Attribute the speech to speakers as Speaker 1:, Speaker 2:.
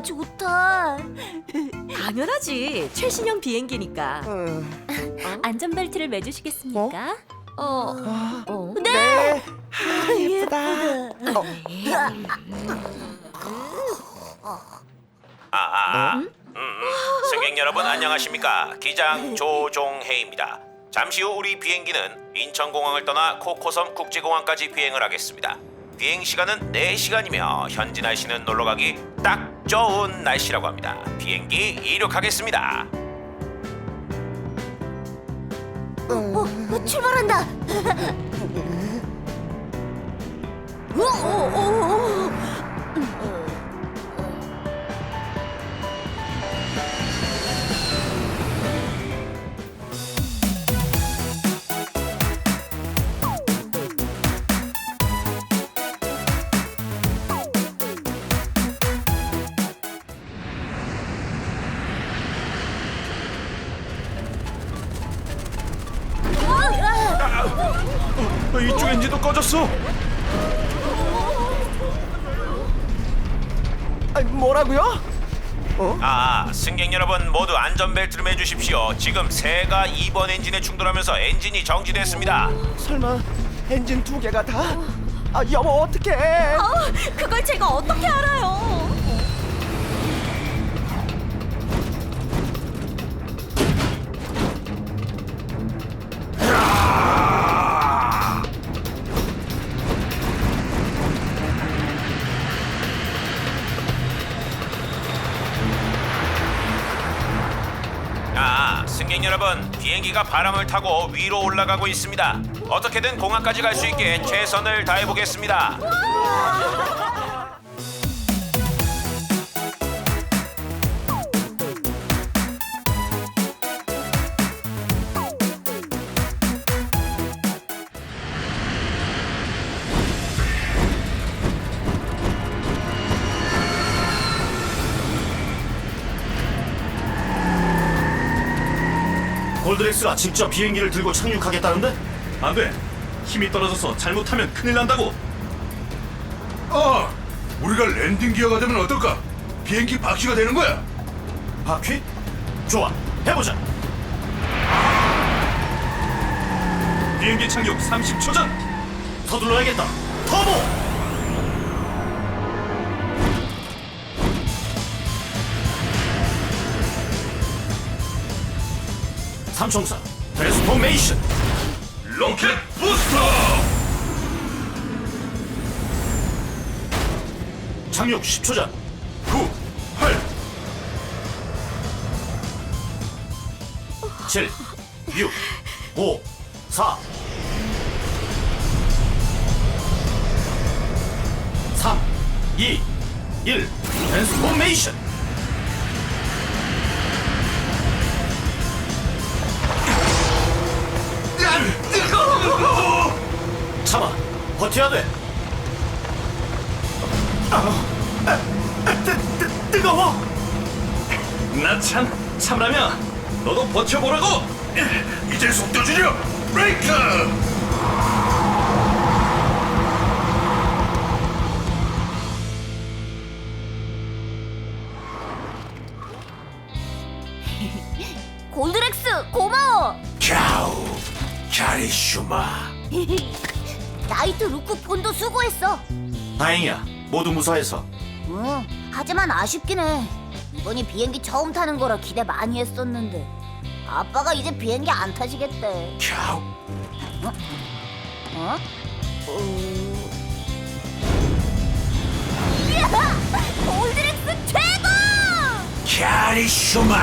Speaker 1: 좋다.
Speaker 2: 당연하지. 최신형 비행기니까.
Speaker 3: 음,
Speaker 2: 안전벨트를 매주시겠습니까? 어. 어.
Speaker 3: 네. 아, 예쁘다. 어,
Speaker 4: 아, 아. 음, 음. 승객 여러분 안녕하십니까? 기장 조종해입니다. 잠시 후 우리 비행기는 인천공항을 떠나 코코섬 국제공항까지 비행을 하겠습니다. 비행 시간은 4시간이며 현지 날씨는 놀러 가기 딱 좋은 날씨라고 합니다. 비행기 이륙하겠습니다.
Speaker 1: 어, 어, 출발한다. 오, 오, 오,
Speaker 4: 어, 엔진도 꺼졌어.
Speaker 3: 아니, 뭐라고요?
Speaker 4: 아, 승객 여러분 모두 안전벨트를 매주십시오. 지금 새가 2번 엔진에 충돌하면서 엔진이 정지됐습니다.
Speaker 3: 설마 엔진 두 개가 다? 아, 여보 어떡해?
Speaker 2: 어, 그걸 제가 어떻게 알아요?
Speaker 4: 승객 여러분, 비행기가 바람을 타고 위로 올라가고 있습니다. 어떻게든 공항까지 갈 수 있게 최선을 다해 보겠습니다.
Speaker 5: 골드렉스가 직접 비행기를 들고 착륙하겠다는데?
Speaker 6: 안 돼. 힘이 떨어져서 잘못하면 큰일 난다고.
Speaker 7: 아, 우리가 랜딩 기어가 되면 어떨까? 비행기 박시가 되는 거야.
Speaker 5: 바퀴? 좋아, 해보자.
Speaker 6: 비행기 착륙 30초 전.
Speaker 5: 서둘러야겠다. 터보! 삼총사 트랜스포메이션
Speaker 7: 로켓 부스터!
Speaker 5: 착륙 10초 전
Speaker 7: 9, 8,
Speaker 5: 7, 6, 5, 4 3, 2, 1 트랜스포메이션 버텨야 돼 뜨거워
Speaker 6: 나참 참라면 너도 버텨보라고.
Speaker 7: 이제 속도 줄여! 브레이크!
Speaker 1: 골드렉스 고마워.
Speaker 7: 캬우, 카리슈마.
Speaker 1: 나이트 루크 폰도 수고했어.
Speaker 5: 다행이야 모두 무사해서
Speaker 1: 응. 하지만 아쉽긴 해. 이번이 비행기 처음 타는 거라 기대 많이 했었는데. 아빠가 이제 비행기 안 타시겠대.
Speaker 7: 캬우,
Speaker 1: 어? 어? 이야! 골드렉스 최고!
Speaker 7: 카리슈마.